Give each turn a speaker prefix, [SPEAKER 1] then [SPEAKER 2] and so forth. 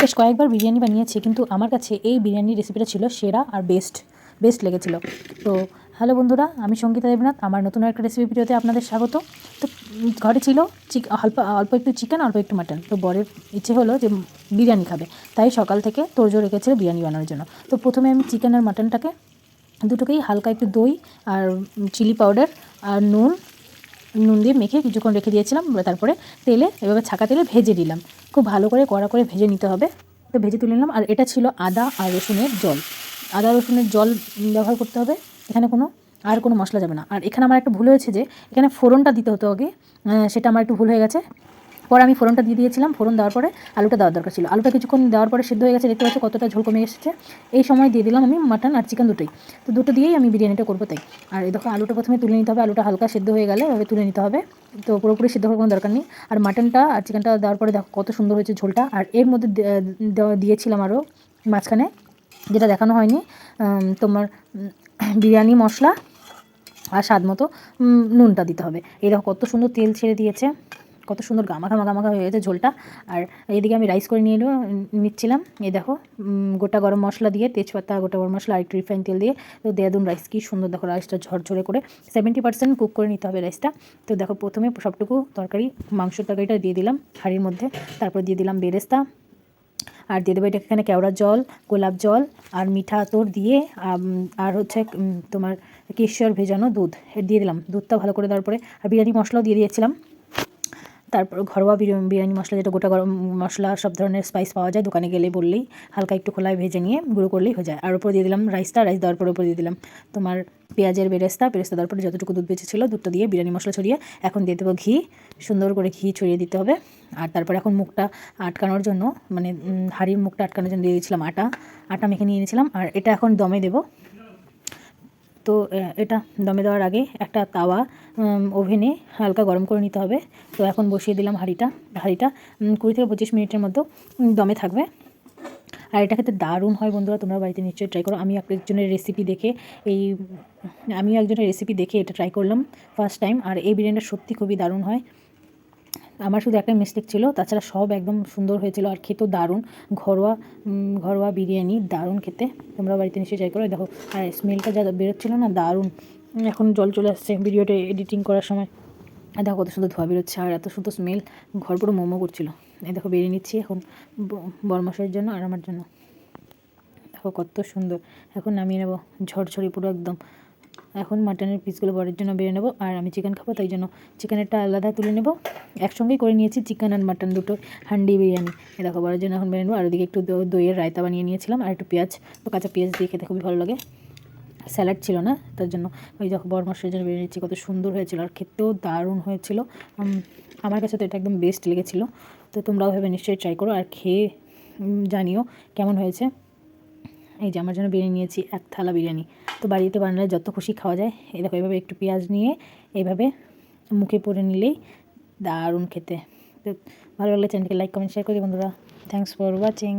[SPEAKER 1] বেশ কয়েকবার বিরিয়ানি বানিয়েছি, কিন্তু আমার কাছে এই বিরিয়ানির রেসিপিটা ছিল সেরা আর বেস্ট বেস্ট লেগেছিল। তো হ্যালো বন্ধুরা, আমি সঙ্গীতা দেবনাথ, আমার নতুন একটা রেসিপি ভিডিওতে আপনাদের স্বাগত। তো, ঘরে ছিল চিক, অল্প অল্প একটু চিকেন অল্প একটু মাটন তো বরের ইচ্ছে হলো যে বিরিয়ানি খাবে। তাই সকাল থেকে তোরজোর রেখেছিল বিরিয়ানি বানানোর জন্য। তো প্রথমে আমি চিকেন আর মাটনটাকে দুটোকেই হালকা একটু দই আর চিলি পাউডার আর নুন নুন দিয়ে মেখে কিছুক্ষণ রেখে দিয়েছিলাম। তারপরে তেলে, এভাবে ছাকা তেলে ভেজে দিলাম। খুব ভালো করে কড়া করে ভেজে নিতে হবে। তো ভেজে তুলে নিলাম। আর এটা ছিল আদা আর রসুনের জল। আদা রসুনের জল ব্যবহার করতে হবে। এখানে কোনো, আর কোনো মশলা যাবে না। আর এখানে আমার একটা ভুল হয়েছে যে, এখানে ফোড়নটা দিতে হতো আগে। সেটা আমার একটু ভুল হয়ে গেছে। পরে আমি ফোড়নটা দিয়ে দিয়েছিলাম, ফোড়ন দেওয়ার পরে আলুটা দেওয়ার দরকার ছিল। আলুটা কিছুক্ষণ দেওয়ার পরে সিদ্ধ হয়ে গেছে, দেখতে পাচ্ছি কতটা ঝোল কমে এসেছে। এই সময় দিয়ে দিলাম আমি মাটন আর চিকেন দুটোই। তো দুটো দিয়েই আমি বিরিয়ানিটা করব তাই। আর এই দেখো, আলুটা প্রথমে তুলে নিতে হবে, আলুটা হালকা সিদ্ধ হয়ে গেলে এভাবে তুলে নিতে হবে। তো পুরোপুরি সিদ্ধ হওয়ার কোনো দরকার নেই। আর মাটনটা আর চিকেনটা দেওয়ার পরে দেখো কত সুন্দর হয়েছে ঝোলটা। আর এর মধ্যে দিয়েছিলাম আরও মাঝখানে, যেটা দেখানো হয়নি। তোমার বিরিয়ানি মশলা আর স্বাদ মতো নুনটা দিতে হবে। এই দেখো কত সুন্দর তেল ছেড়ে দিয়েছে। কত সুন্দর গামাখা মাখামাখা হয়ে গেছে ঝোলটা। আর এইদিকে আমি রাইস করে নিয়ে নিচ্ছিলাম। এই দেখো গোটা গরম মশলা দিয়ে তেজপাতা, গোটা গরম মশলা, আর একটু রিফাইন তেল দিয়ে। তো দেয়াদুন রাইস কি সুন্দর দেখো রাইসটা ঝরঝরে করে। সেভেন্টি পার্সেন্ট কুক করে নিতে হবে রাইসটা তো দেখো, প্রথমে সবটুকু তরকারি, মাংসের তরকারিটা দিয়ে দিলাম হাঁড়ির মধ্যে। তারপর দিয়ে দিলাম বেরেস্তা। আর দিয়ে দেবো এটা এখানে কেওড়ার জল, গোলাপ জল, আর মিঠা আতর দিয়ে আর হচ্ছে তোমার কেশর ভেজানো দুধ। দিয়ে দিলাম, দুধটা ভালো করে দেওয়ার পরে। আর বিরিয়ানি মশলাও দিয়ে দিয়েছিলাম। তারপর ঘরোয়া বিরিয়ানি মশলা যেটা গোটা গরম মশলা সব ধরনের স্পাইস পাওয়া যায়, দোকানে গেলে বললেই হালকা একটু খোলায় ভেজে নিয়ে গুঁড়ো করলেই হয়ে যায়। আর উপর দিয়ে দিলাম রাইসটা রাইস দেওয়ার পরে উপর দিয়ে দিলাম তোমার পেঁয়াজের বেরেস্তা বেরেস্তা দেওয়ার পরে যতটুকু দুধ বেঁচে বেঁচেছিলো দুধটা দিয়ে বিরিয়ানি মশলা ছড়িয়ে এখন দিয়ে দেবো ঘি। সুন্দর করে ঘি ছড়িয়ে দিতে হবে। আর তারপর এখন মুখটা আটকানোর জন্য মানে হাঁড়ির মুখটা আটকানোর জন্য দিয়ে দিয়েছিলাম আটা। আটা মেখে নিয়ে নিয়েছিলাম আর এটা এখন দমে দেবো। তো এটা দমে দেওয়ার আগে একটা তাওয়া ওভেনে হালকা গরম করে নিতে হবে। তো এখন বসিয়ে দিলাম হাঁড়িটা। হাঁড়িটা কুড়ি থেকে পঁচিশ মিনিটের মতো দমে থাকবে। আর এটা খেতে দারুণ হয় বন্ধুরা, তোমরা বাড়িতে নিশ্চয়ই ট্রাই করো। আমি একজনের রেসিপি দেখে, এই, আমিও একজনের রেসিপি দেখে এটা ট্রাই করলাম ফার্স্ট টাইম আর এই বিরিয়ানিটা সত্যি খুবই দারুণ হয়। আমার শুধু একটা মিস্টেক ছিল, তাছাড়া সব একদম সুন্দর হয়েছিল আর খেতেও দারুণ। ঘরোয়া ঘরোয়া বিরিয়ানি, দারুণ খেতে। তোমরা বাড়িতে নিশ্চয়ই ট্রাই করো। দেখো, আর স্মেলটা যা বেরোচ্ছিলো না, দারুণ। এখন জল চলে আসছে ভিডিওটা এডিটিং করার সময়। আর দেখো, কত সুন্দর ধোয়া বেরোচ্ছে আর এত সুন্দর স্মেল ঘর পুরো মোমো করছিল। এই দেখো, বেরিয়ে নিচ্ছি এখন বরমাসের জন্য আর আমার জন্য। দেখো, কত সুন্দর। এখন নামিয়ে নেব। ঝরঝরি পুরো একদম। এখন মাটনের পিসগুলো বড়ের জন্য বেড়ে নেব, আর আমি চিকেন খাব, তাই জন্য চিকেনেরটা আলাদা তুলে নেব। একসঙ্গেই করে নিয়েছি চিকেন আর মাটন দুটো, হান্ডি বিরিয়ানি। এ দেখো বরের জন্য এখন বেড়ে নেব, আর ওদিকে একটু দইয়ের রায়তা বানিয়ে নিয়েছিলাম, আর একটু পেঁয়াজ, তো কাঁচা পেঁয়াজ দিয়ে খেতে খুবই ভালো লাগে। স্যালাড ছিল না, তার জন্য। ওই দেখো, বড় মশলার জন্য বেরিয়ে নিচ্ছি কত সুন্দর হয়েছিল, আর খেতেও দারুণ হয়েছিল। আমার কাছে তো এটা একদম বেস্ট লেগেছিলো, তো তোমরাও ভেবে নিশ্চয়ই ট্রাই করো, আর খেয়ে জানিও কেমন হয়েছে। এই যে আমার জন্য বিরিয়ানি নিয়েছি, এক থালা বিরিয়ানি। তো বাড়িতে বানালে যত খুশি খাওয়া যায়। দেখো, এভাবে একটু পেঁয়াজ নিয়ে এইভাবে মুখে পরে নিলেই দারুণ খেতে। তো ভালো লাগলে চ্যানেলকে লাইক কমেন্ট শেয়ার করি বন্ধুরা। Thanks for watching